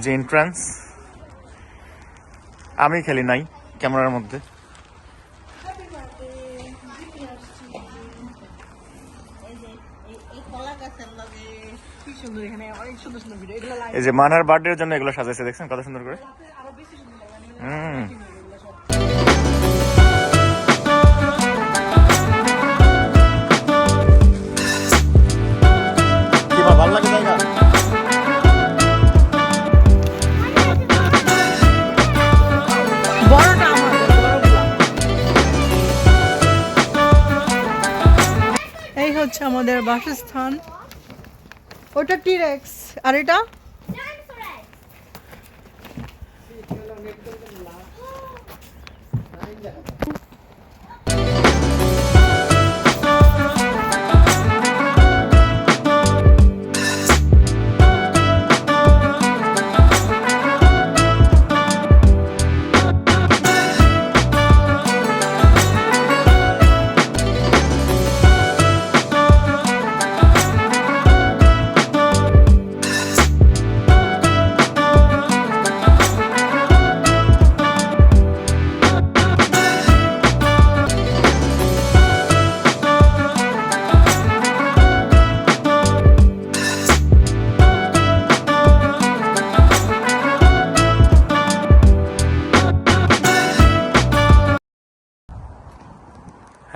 এই যে এন্ট্রান্স আমি খেলি নাই ক্যামেরার মধ্যে। এই যে মানার বার্থডের জন্য এগুলো সাজাইছে, দেখছেন? কত সুন্দর করে। হুম। আমাদের বাসস্থান। ওটা টিরেক্স আর এটা?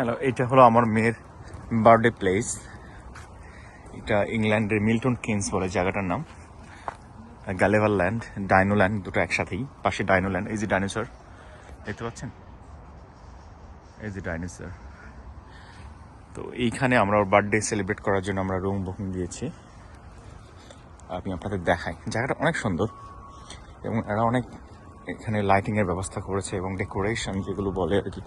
হ্যালো এটা হলো আমার মেয়ের বার্থডে প্লেস এটা ইংল্যান্ডের মিল্টন কিনস বলে জায়গাটার নাম। গ্যালেভার ল্যান্ড ডাইনো ল্যান্ড দুটো একসাথেই, পাশে ডাইনো ল্যান্ড এই যে ডাইনোসর দেখতে পাচ্ছেন? এই যে ডাইনোসর তো এইখানে আমরা ওর বার্থডে সেলিব্রেট করার জন্য আমরা রুম বুকিং দিয়েছি। আমি আপনাদের দেখাই। জায়গাটা অনেক সুন্দর এবং এরা অনেক এখানে লাইটিংয়ের ব্যবস্থা করেছে এবং ডেকোরেশন যেগুলো বলে আর কি।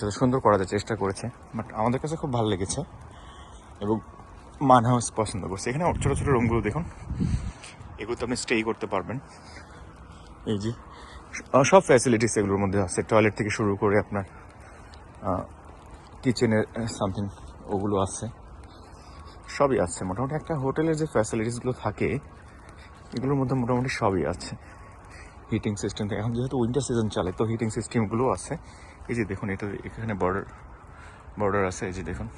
যত সুন্দর করার চেষ্টা করেছে বাট আমাদের কাছে খুব ভালো লেগেছে এবং মান হাউস পছন্দ করছে। এখানে ছোটো ছোটো রুমগুলো দেখুন এগুলোতে আপনি স্টেই করতে পারবেন। এই যে সব ফ্যাসিলিটিস এগুলোর মধ্যে আছে টয়লেট থেকে শুরু করে আপনার কিচেনের সামথিং ওগুলো আছে। সবই আছে, মোটামুটি একটা হোটেলের যে ফ্যাসিলিটিসগুলো থাকে, এগুলোর মধ্যে মোটামুটি সবই আছে। হিটিং সিস্টেম থেকে এখন যেহেতু উইন্টার সিজন চলে, তো হিটিং সিস্টেমগুলো আছে। এই যে দেখুন, এটা এখানে বর্ডার বর্ডার আছে, এই যে দেখুন।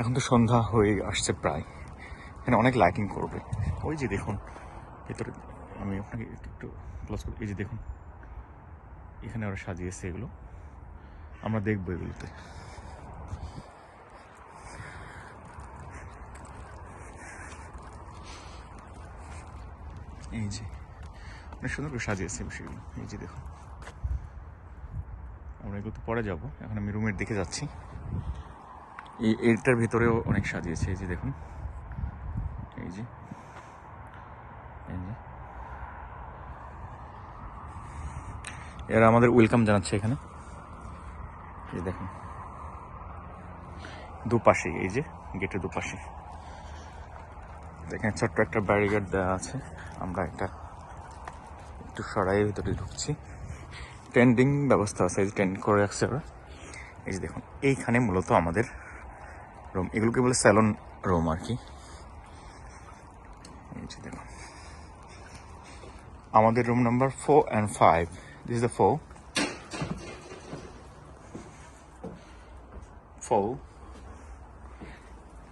এখন তো সন্ধ্যা হয়ে আসছে প্রায়। এখানে অনেক লাইটিং করবে। ওই যে দেখুন, ভেতরে আমি আপনাকে একটু একটু ক্লোজ করি, এই যে দেখুন। এখানে ওরা সাজিয়েছে এগুলো। আমরা দেখব এগুলোতে। এই যে অনেক সুন্দর করে সাজিয়েছে সেগুলো এই যে দেখুন। আমরা এগুলো পরে যাব। এখন আমি রুমের দিকে যাচ্ছি। এই এটার ভিতরেও অনেক সাজিয়েছে। এই যে দেখুন। এই যে। এই যে। এরা আমাদের ওয়েলকাম জানাচ্ছে এখানে। এই দেখুন। দুপাশে, এই যে, গেটের দুপাশে। এখানে ছোট্ট একটা ব্যারিকেড দেওয়া আছে। আমরা এটা একটু সরাইয়ের ভিতরে ঢুকছি। টেন্ডিং ব্যবস্থা আছে, এই টেন্ড করে রাখছে ওরা। এই যে দেখুন, এইখানে মূলত আমাদের রুম এগুলোকে বলে স্যালন রুম আর কি। এই যে দেখুন। আমাদের room number four and five this the four four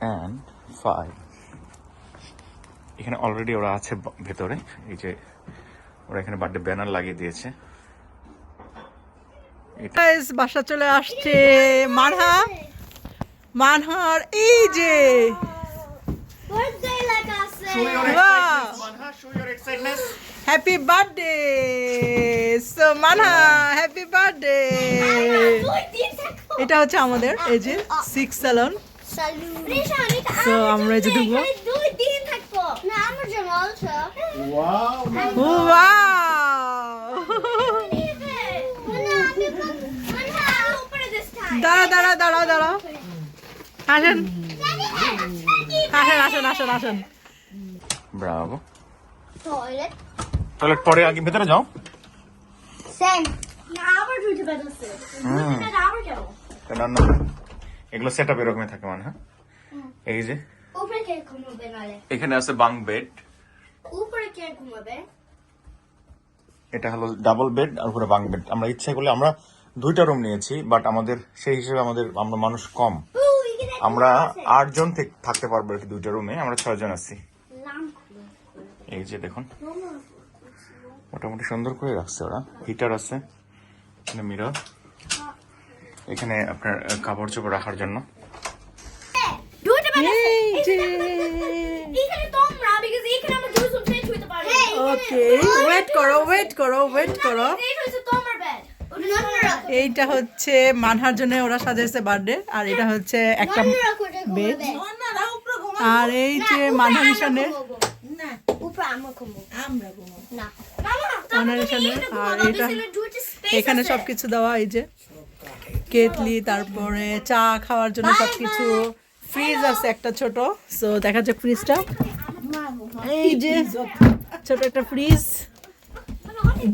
and five এখানে অলরেডি ওরা আছে ভেতরে। এই যে ওরা এখানে বার্থডে ব্যানার লাগিয়ে দিয়েছে। এটা বাসা চলে আসছে। মানহা মানহার এই যে. Happy birthday so Manha happy birthday এটা হচ্ছে আমাদের এই যে সিক্স স্যালন So, আমরা এই যে ঢুকবো। জন্য also this time দাঁড়া দাঁড়া দাঁড়া দাঁড়া আসেন আসেন আসেন আসেন আসেন ব্রাভো টয়লেট পরে আগে ভেতরে যাও। Same. না আবার দুইটা বেড আবার যাও না না এগুলো সেট আপ এরকমই থাকে মানে হ্যাঁ? এই যে। উপরে কে নালে এখানে আছে বাং বেড উপরে কে ঘুমাবে? এটা হলো ডাবল বেড আর উপরে বাং বেড আমরা ইচ্ছা করলে আমরা দুইটা রুম নিয়েছি বাট আমাদের সেই হিসেবে আমাদের আমরা মানুষ কম। আমরা আটজন থেকে থাকতে পারব আর কি দুইটা রুমে আমরা ছয়জন আছি। এই যে দেখুন। মোটামুটি সুন্দর করে রাখছে ওরা। হিটার আছে। এখানে মিরর এখানে আপনার কাপড় চোপড় রাখার জন্য। ওকে ওয়েট করো ওয়েট করো ওয়েট করো। এইটা হচ্ছে মানহার জন্য ওরা সাজাইছে বার্থডে আর এটা হচ্ছে একটা বেড আর এই যে মানহা নিশানের আর এটা এখানে সবকিছু দেওয়া এই যে কেতলি তারপরে চা খাওয়ার জন্য সবকিছু। ফ্রিজ আছে একটা ছোট সো দেখা যাক ফ্রিজটা এই যে ছোট একটা ফ্রিজ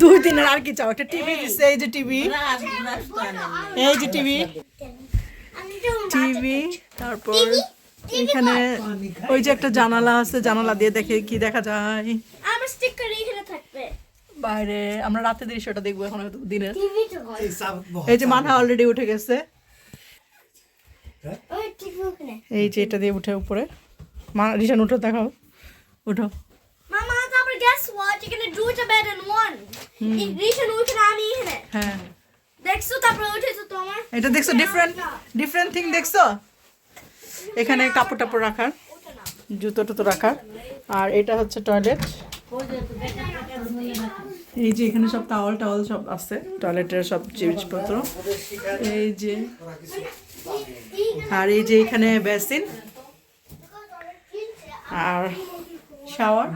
দুই দিনের আর কি চাও? একটা টিভি দিচ্ছে এই যে টিভি এই যে টিভি টিভি তারপর এখানে ওই যে একটা জানালা আছে জানালা দিয়ে দেখে কি দেখা যায়। আমার স্টিকার এখানে থাকবে। বাইরে আমরা রাতে দৃশ্যটা দেখব এখন হয়তো দিনের টিভি এই যে মাথা অলরেডি উঠে গেছে। এই যে এটা দিয়ে উঠে উপরে। মা রিশান উঠো দেখাও। উঠো। মামা তারপর guess what? এখানে দুইটা বেড এন্ড ওয়ান রিশন ওখানে আমি এখানে। হ্যাঁ। দেখছ? তারপর উঠেছো তোমার? এটা দেখছ? ডিফারেন্ট ডিফারেন্ট থিং দেখছ? এখানে কাপড় টাপড় রাখার জুতো টুতো রাখার আর এটা হচ্ছে টয়লেট এই যে এখানে সব টাওয়াল টাওয়াল সব আছে টয়লেটের সব জিনিসপত্র। এই যে আর এই যে এখানে বেসিন আর শাওয়ার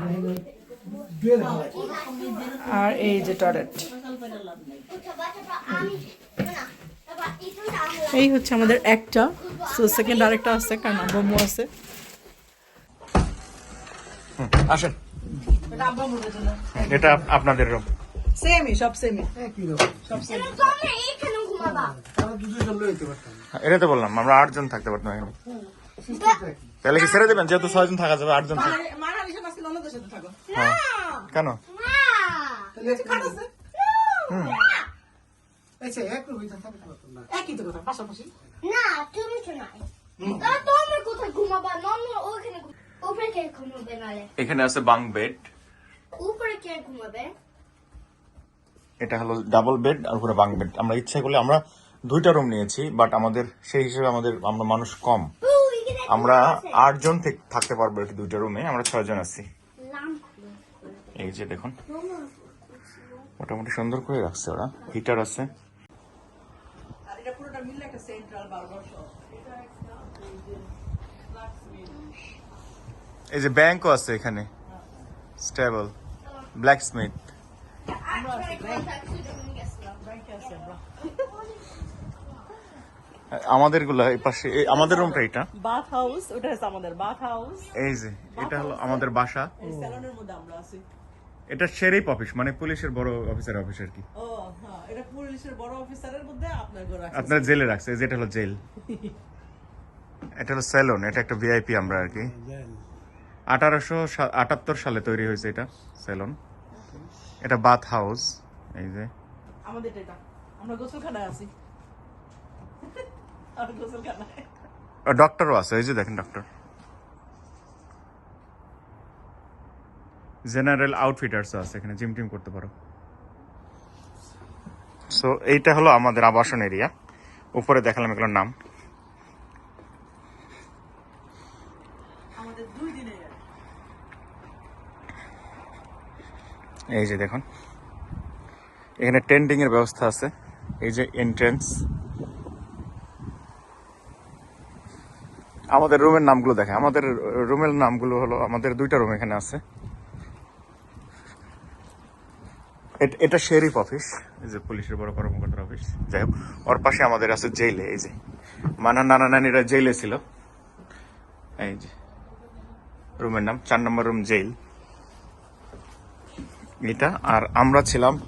আর এই যে টয়লেট। এই হচ্ছে আমাদের একটা। সো সেকেন্ড আরেকটা আছে কারণ আব্বু আছে। আসেন। এটা আপনাদের রুম সেমই সব সেমই ঘুমাবা। এটা তো বললাম আমরা আটজন থাকতে পারতাম এখানে। তাহলে কি ছেড়ে দেবেন? যেহেতু ছয়জন থাকা যাবে আটজন হ্যাঁ। কেন? না! একই তো কথা পাশাপাশি। না তুমি তো নাই। তোমরা কোথায় ঘুমাবা? নন্য ওখানে উপরে কে ঘুমাবে নালে? এখানে আছে বাং বেড। উপরে কে ঘুমাবে? এটা হলো ডাবল বেড আর উপরে বাং বেড আমরা ইচ্ছা করলে আমরা দুইটা রুম নিয়েছি বাট আমাদের, সেই হিসেবে আমাদের, আমরা মানুষ কম। আমরা আটজন থেকে, থাকতে পারব কি দুইটা রুমে আমরা ছয়জন আছি। এই যে দেখুন, মোটামুটি সুন্দর করে রাখছে ওরা। হিটার আছে। একটা এই যে ব্যাংকও আছে এখানে। স্টেবল ব্ল্যাক আমাদেরগুলা এই পাশে আমাদের রুমটা এটা। বাথ হাউস ওটা হচ্ছে আমাদের বাথ হাউস এই যে এটা হলো আমাদের বাসা। স্যালনের মধ্যে আমরা আছি। এটা শেরিফ অফিস মানে পুলিশের বড় অফিসার অফিস আর কি। ও হ্যাঁ এটা পুলিশের বড় অফিসারের মধ্যে আপনার ঘর আছে। আপনার জেলে রাখছে এই যে এটা হলো জেল। এটা হলো সেলুন এটা একটা ভিআইপি আমরা আর কি। আঠারোশো আটাত্তর সালে তৈরি হয়েছে এটা সেলুন এটা বাথ হাউস এই যে। আমাদের এটা আমরা গোসলখানায় আছি। ডক্টরও আছে এই যে দেখেন ডক্টর জেনারেল আউটফিটার্স আছে এখানে জিম টিম করতে পারো। সো এইটা হলো আমাদের আবাসন এরিয়া উপরে দেখালাম এগুলোর নাম। এই যে দেখুন। এখানে টেন্টিং এর ব্যবস্থা আছে। এই যে এন্ট্রেন্স আমাদের রুমের নামগুলো দেখে। আমাদের রুমের নামগুলো হলো, আমাদের দুইটা রুম এখানে আছে। এট- শেরিফ অফিস, এই যে পুলিশের বড় কর্মকর্তার অফিস। যাই হোক, ওর পাশে আমাদের আছে জেলে এই যে। মানা নানা নানিরা জেলে ছিল। এই যে, রুমের নাম, চার নম্বর রুম জেল এটা, আর আমরা ছিলাম,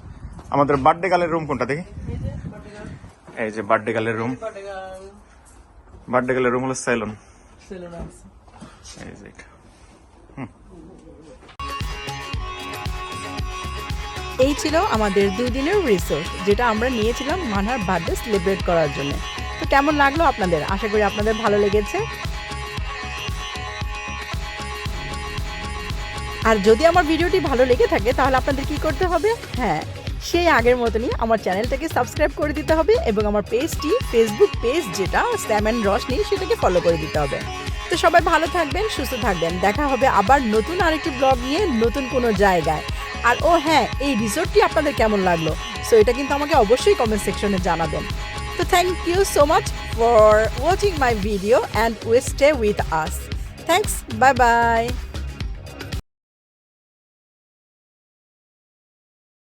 আমাদের বার্থডে গালের রুম কোনটা দেখি? এই যে বার্থডে গালের রুম। বার্থডে গালের রুম হলো সেলুন। সেলুন আছে এই যে এই ছিল আমাদের দুদিনের রিসোর্ট যেটা আমরা নিয়েছিলাম মানহার বার্থডে সেলিব্রেট করার জন্য। তো কেমন লাগল আপনাদের? আশা করি আপনাদের ভালো লেগেছে। আর যদি আমার ভিডিওটি ভালো লেগে থাকে তাহলে আপনাদের কি করতে হবে? হ্যাঁ সেই আগের মতনই আমার চ্যানেলটাকে সাবস্ক্রাইব করে দিতে হবে এবং আমার পেজটি ফেসবুক পেজ যেটা স্যাম অ্যান্ড রশনি সেটাকে ফলো করে দিতে হবে। তো সবাই ভালো থাকবেন, সুস্থ থাকবেন। দেখা হবে আবার নতুন আরেকটি ব্লগ নিয়ে নতুন কোনো জায়গায়। আর ও হ্যাঁ এই রিসোর্টটি আপনাদের কেমন লাগল? সো এটা কিন্তু আমাকে অবশ্যই কমেন্ট সেকশনে জানাবেন। তো thank you so much for watching my video and we stay with us thanks bye bye